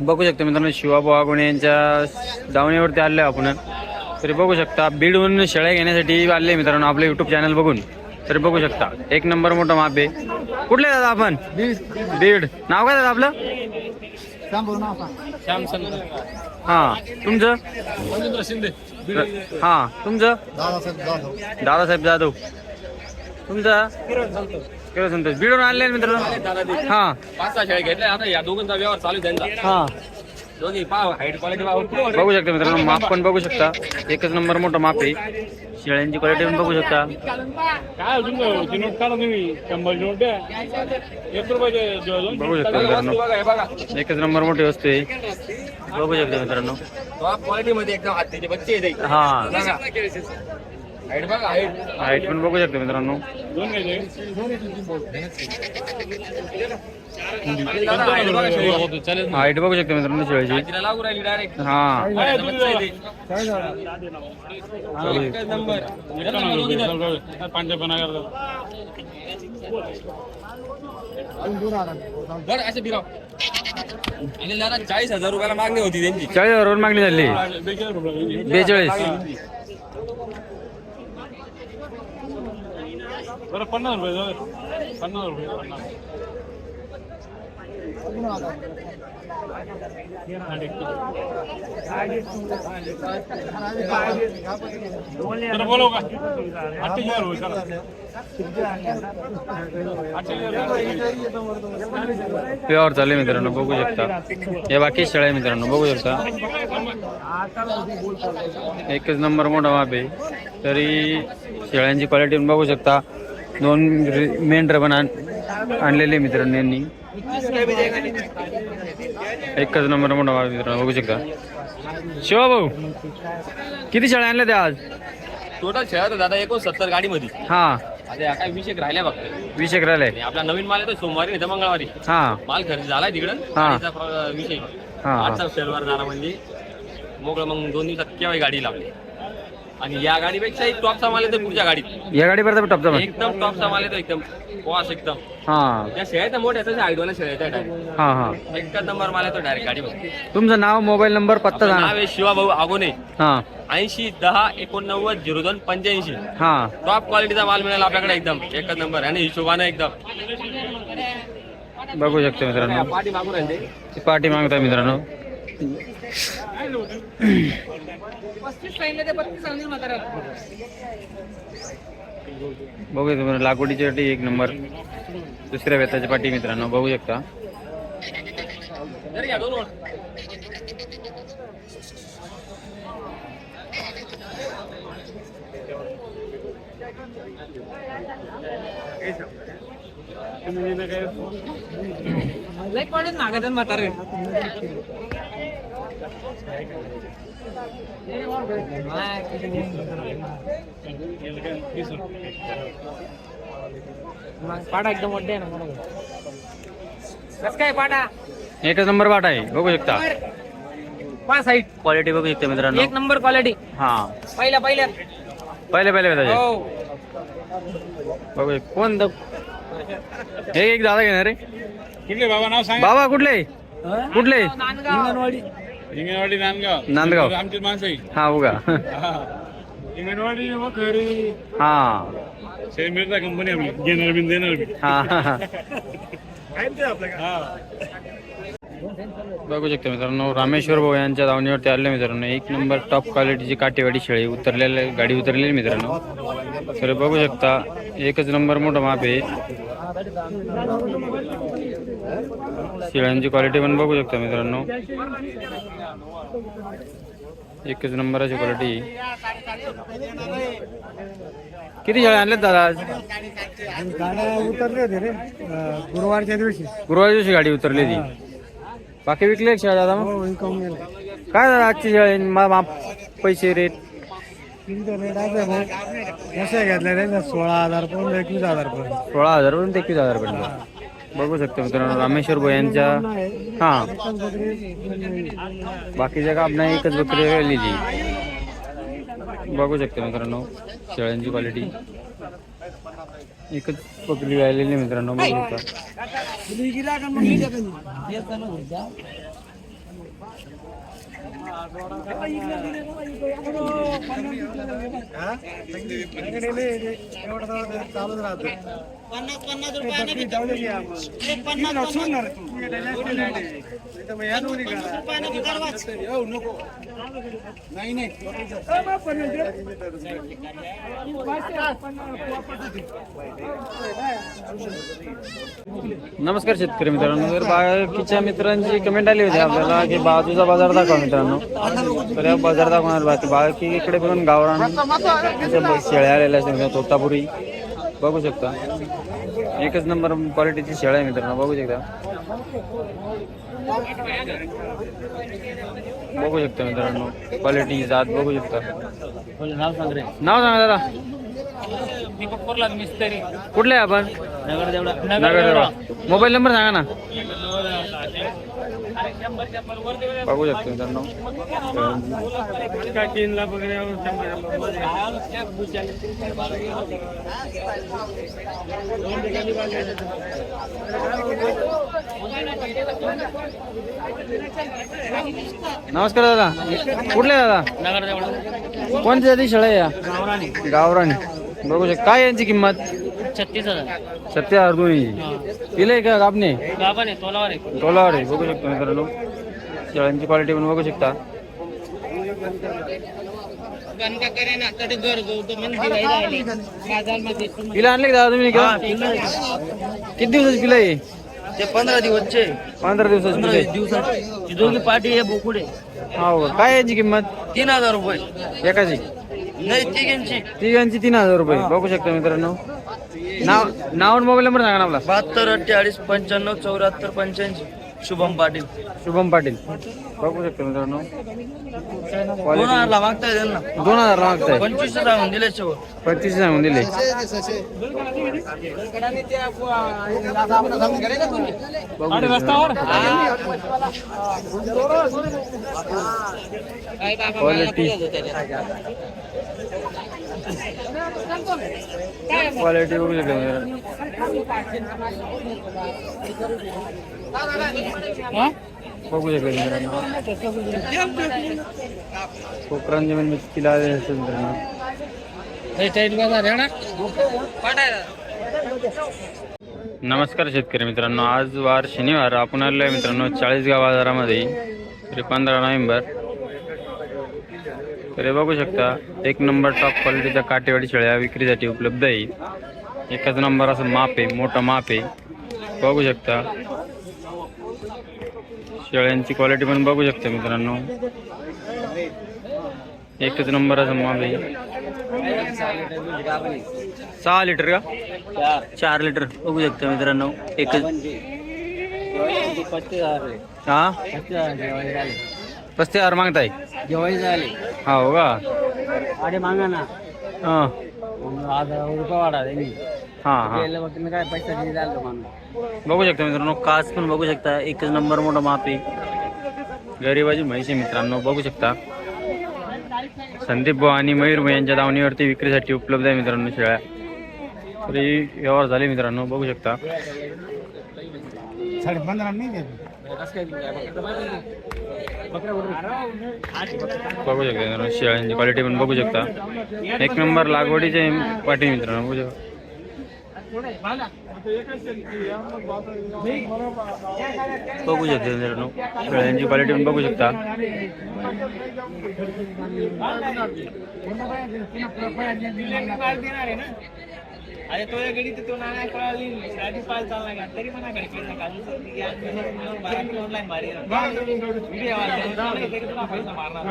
बघू शकता मित्रांनो शिवाभाऊ आगोणे यांच्या दावणीवरती आले आपण. तरी बघू शकता बीडहून शेळ्या घेण्यासाठी आले मित्रांनो आपलं युट्यूब चॅनल बघून. तरी बघू शकता एक नंबर मोठं माप आहे. कुठले दादा आपण? बीड. नाव काय दादा आपलं? हा. तुमचं? हा. तुमचं? दादासाहेब जाधव. तुमचा? किरण संतोष. बीडून आणले मित्रांनो. हा. पाच सहा शेळ्या घेतल्या आता या दोघांचा व्यवहार चालू त्यांचा हा. दोन्ही पाव हाईट क्वालिटी बघू शकता मित्रांनो माप पण बघू शकता. एकच नंबर मोठं माप आहे. शेळ्यांची क्वालिटी पण बघू शकता. काय नोट काढा तुम्ही शंभर नोट द्या एक रुपयाचे बघू शकता मित्रांनो. एकच नंबर मोठी वस्तू आहे. बघू शकता मित्रांनो. क्वालिटी मध्ये एकदम बच्चे हा. हाईट पण बघू शकता मित्रांनो. हाईट बघा शकता मित्रांनो शेळीची. हा. चाळीस हजार रुपयाला मागणी होती त्यांची. चाळीस हजारावर मागणी झाली. बेचाळीस रुपये बेचाळीस बरं पन्नास रुपये जाऊ पन्नास रुपये पन्नास. तर बोलव का? अठ्ठेचाळीस रुपये चला. प्युअर चालू मित्रांनो बघू शकता. हे बाकी शेळ्या आहे मित्रांनो बघू शकता. एकच नंबर मोठा माप आहे. तरी शेळ्यांची क्वालिटी बघू शकता. दोन पण आण- आणलेले मित्रांनो यांनी. एकच नंबर मोठा आहे मित्रांनो बघू शकता. शिवा भाऊ किती शेळ्या आणल्या त्या आज? टोटल होत्या दादा एकूण सत्तर गाडीमध्ये. हा. आता काय विषय राहिल्या फक्त. वीस एक राहिले आणि आपला नवीन माल येतो सोमवारी नाही तर मंगळवारी. हा. माल खरेदी झालाय तिकडं. गाडीचा विषय. आजचा शनिवार झाला म्हणजे मोकळं मग दोन दिवसात केव्हा गाडी लावली. आणि या गाडीपेक्षा एक टॉपचा माल येतो पुढच्या गाडीत. या गाडीपर्यंत टॉपचा एकदम टॉपचा माल येतो एकदम. पॉश एकदम. हा. त्या शेळ्या त्या मोठ्या तशा आयडोला शेळ्या direct. हा हा. एकच नंबर माल येतो डायरेक्ट गाडीमध्ये. तुमचं नाव मोबाईल नंबर पत्ता आपलं नाव सांगा आहे शिवाभाऊ आगोने. हा. ऐंशी दहा एकोणनव्वद झिरो दोन पंच्याऐंशी. हा. टॉप क्वालिटीचा माल मिळेल आपल्याकडे एकदम. एकच नंबर आणि हिशोबाने एकदम. बघू शकतो मित्रांनो. पाठी मागून राहिले. ती पार्टी मागताय मित्रांनो. बघू तुम्हाला मित्रांनो, एक नंबर. दुसऱ्या वेताच्या पाठी मित्रांनो बघू शकता. मागत म्हातारे. पाडा एकदम मोठे आहे ना कस काय पाडा एकच नंबर पाठ आहे बघू शकता. पाच साईड क्वालिटी बघू शकता मित्रांनो. एक नंबर क्वालिटी हा. पहिल्या पहिल्या. पहिले पहिले हो. बघू शक- कोण द- हे एक दादा घेणार रे. कुठले बाबा नाव सांगा. बाबा कुठले? कुठले? अंगणवाडी इंगणवाडी नांदगाव. नांदगाव. आमची माणसं आहे. हा उगा. हा. इंगणवाडी मग खरी. हा. मिळता कंपनी आपली. घेणार बी देणार बी हा बघू शकता मित्रांनो रामेश्वर भाऊ यांच्या धावणीवरती आले मित्रांनो. एक नंबर टॉप क्वालिटीची काटेवाडी शेळी उतरलेले गाडी उतरलेली मित्रांनो. तर बघू शकता एकच नंबर मोठं माप आहे. शेळ्यांची क्वालिटी पण बघू शकता मित्रांनो. एकच नंबराची क्वालिटी किती शेळ्या आणल्यात दादा आज? गाड्या उतरले होते रे अं, गुरुवारच्या दिवशी गुरुवार दिवशी गाडी उतरली ती. बाकी विकले शेळ्या दादा मग? हो इन्कम गेले काय झालं आजची शेळी? मा- पैसे रेट तुमचं रेट आहे भाऊ कशा घेतल्या रे सोळा हजार पर्यंत एकवीस हजार पर्यंत सोळा हजार पर्यंत एकवीस हजार पर्यंत बघू शकतो मित्रांनो रामेश्वर भोयांच्या यांच्या हा. बाकीच्या का एकच बकरी लिहिली बघू शकतो मित्रांनो शेळ्यांची क्वालिटी एकच बकरी राहिलेली मित्रांनो बघू शकता. चालूच सोडणार तू. नको. नाही नाही नमस्कार शेतकरी मित्रांनो जर बाकीच्या मित्रांची कमेंट आली होती आपल्याला की बाजूचा बाजार दाखवा मित्रांनो तर या बाजार दाखवणार बाकी बाकी इकडे पण गावरान शेळ्या आलेल्या असतात तोतापुरी. बघू शकता. एकच नंबर क्वालिटीची शेळ्या आहे मित्रांनो बघू शकता. बघू शकता मित्रांनो क्वालिटी जात बघू शकता. नाव सांग रे. नाव सांगा दादा. दीपक मिस्त्री. कुठले आपण? नगर मोबाईल नंबर सांगा ना. बघू शकतो मित्रांनो. नमस्कार दादा. कुठले दादा? कोणत्या आहे या? गावराणी बघू शकता. काय यांची किंमत? छत्तीस हजार सत्य हजार दोन्ही दिलंय का आपने? गाभा नाही तोलावर आहे. डॉलर आहे. बघू शकतो मित्रांनो. शेळ्यांची क्वालिटी पण बघू शकता. पिला आणले का दादा तुम्ही? का किती दिवसाची पिला आहे? ते पंधरा दिवसचे. पंधरा दिवसाची पिला आहे. दिवसात दोघी पाठी हे बोकुडे. हो का? काय यांची किंमत? तीन हजार रुपये. एकाची. नाही तिघांची. तिघांची तीन हजार रुपये. बघू शकता मित्रांनो. नाव नाव आणि मोबाईल नंबर सांगा ना आपला. बहात्तर अठ्ठेचाळीस पंच्याण्णव चौऱ्याहत्तर पंच्याऐंशी. शुभम पाटील. शुभम पाटील. बघू शकता मित्रांनो. दोन क्वालिटी हजारला मागताय त्यांना. दोन हजार मागताय. पंचवीस सांगून दिले शेवट. पंचवीस सांगून दिले. बघू शकता. क्वालिटी क्वालिटी बघू शकता मित्रांनो. बघू शकता मित्रांनो कोकरान जमीन मिक्स किला मित्रांनो नमस्कार शेतकरी मित्रांनो आज वार शनिवार आपण आलो आहे मित्रांनो चाळीसगाव बाजारामध्ये तरी पंधरा नोव्हेंबर तर बघू शकता एक नंबर टॉप क्वालिटीच्या काटेवाडी शेळ्या विक्रीसाठी उपलब्ध आहे. एकच नंबर असं माप आहे मोठं माप आहे. बघू शकता. शेळ्यांची क्वालिटी पण बघू शकता मित्रांनो. एकच नंबर असं माप आहे. सहा लिटर का? चार लिटर बघू शकता मित्रांनो. एकच. हा? पस्तीस हजार मागताय. झाले हा हो का? अरे मागा ना. हा. रुपये वाढा हा हा. गेलं मग तुम्ही काय पैसा दिले झालं माणूस बघू शकता मित्रांनो काच पण बघू शकता. एकच नंबर मोठा माप आहे गरीबाची आहे मित्रांनो बघू शकता. संदीप भाऊ आणि मयूर भाऊ यांच्या दावणीवरती विक्रीसाठी उपलब्ध आहे मित्रांनो शेळ्या. तरी व्यवहार झाले मित्रांनो बघू शकता. साडे पंधरा नाही देत. बघू शकता शेळ्यांची क्वालिटी पण बघू शकता. एक नंबर लागवडीचे पाठी मित्रांनो बघू शकता. बघू शकता मित्रांनो शेळ्यांची क्वालिटी पण बघू शकता. अरे तो या गडी तो नाना कळाली. साडी पाच चालला का? तरी म्हणा कडे केलं काजू सर्दी या बारा ऑनलाईन मारी व्हिडिओ आला तरी तुला पैसा मारणार.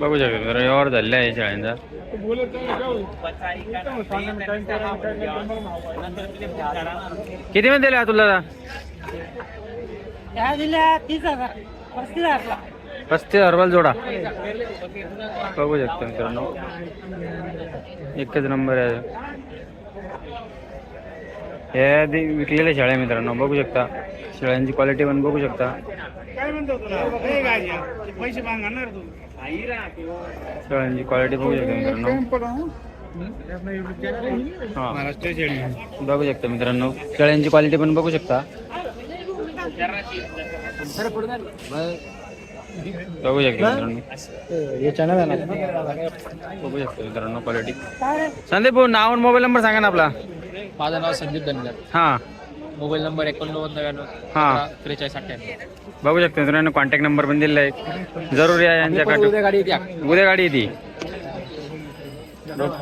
बघू शकता मित्रांनो व्यवहार झालेला आहे शेळ्यांचा किती मध्ये दिला तुला? त्या दिल्या तीस हजार पस्तीस हजार पस्तीस हजार रुपयाला जोडा. बघू शकता मित्रांनो. एकच नंबर आहे. हे आधी विकलेल्या शेळ्या आहे मित्रांनो बघू शकता. शेळ्यांची क्वालिटी पण बघू शकता. काय म्हणतो तुला? हे काय आहे? पैसे मागणार तू. शेळ्यांची क्वालिटी बघू शकता मित्रांनो. हा. बघू शकता मित्रांनो. शेळ्यांची क्वालिटी पण बघू शकता. बघू शकता मित्रांनो. बघू शकता मित्रांनो क्वालिटी संदीप भाऊ नाव आणि मोबाईल नंबर सांगा ना आपला. माझं नाव संदीप धनगर. हा. मोबाईल नंबर एकोणनव्वद नव्याण्णव हा. त्रेचाळीस अठ्ठ्याण्णव. बघू शकता मित्रांनो कॉन्टॅक्ट नंबर पण दिलेला आहे. जरूर या यांच्याकडे उद्या गाडी येते उद्या गाडी येते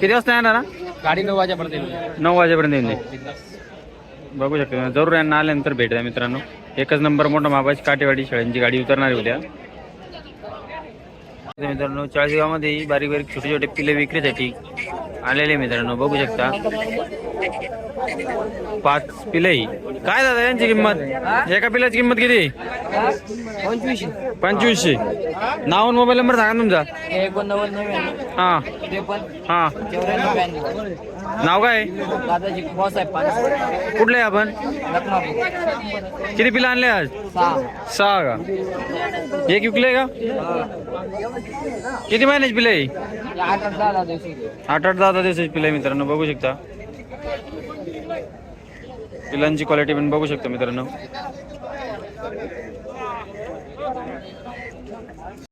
किती वाजता येणार ना? गाडी नऊ वाजेपर्यंत येईल. नऊ वाजेपर्यंत येऊन जाईल बघू शकता जरूर यांना आल्यानंतर भेट द्या मित्रांनो. एकच नंबर मोठा मापाची काटेवाडी शेळ्यांची गाडी उतरणार आहे उद्या. मित्रांनो चाळीसगावमध्ये बारीक बारीक छोटे छोटे पिले विक्रीसाठी आलेले मित्रांनो बघू शकता. पाच पिले काय दादा यांची किंमत? एका पिल्याची किंमत किती? पंचवीसशे. पंचवीसशे नाव मोबाईल नंबर सांगा तुमचा. एकोणनव्वद हा. हा. नाव काय? दादाजी भाऊसाहेब पाच कुठले आहे आपण किती पिलं आणले आज? सहा. का? एक विकले का? किती महिन्याची पिलं आहे आठ आठ दहा दहा दिवसाची. पिलं आहे मित्रांनो बघू शकता. पिलांची क्वालिटी पण बघू शकता मित्रांनो.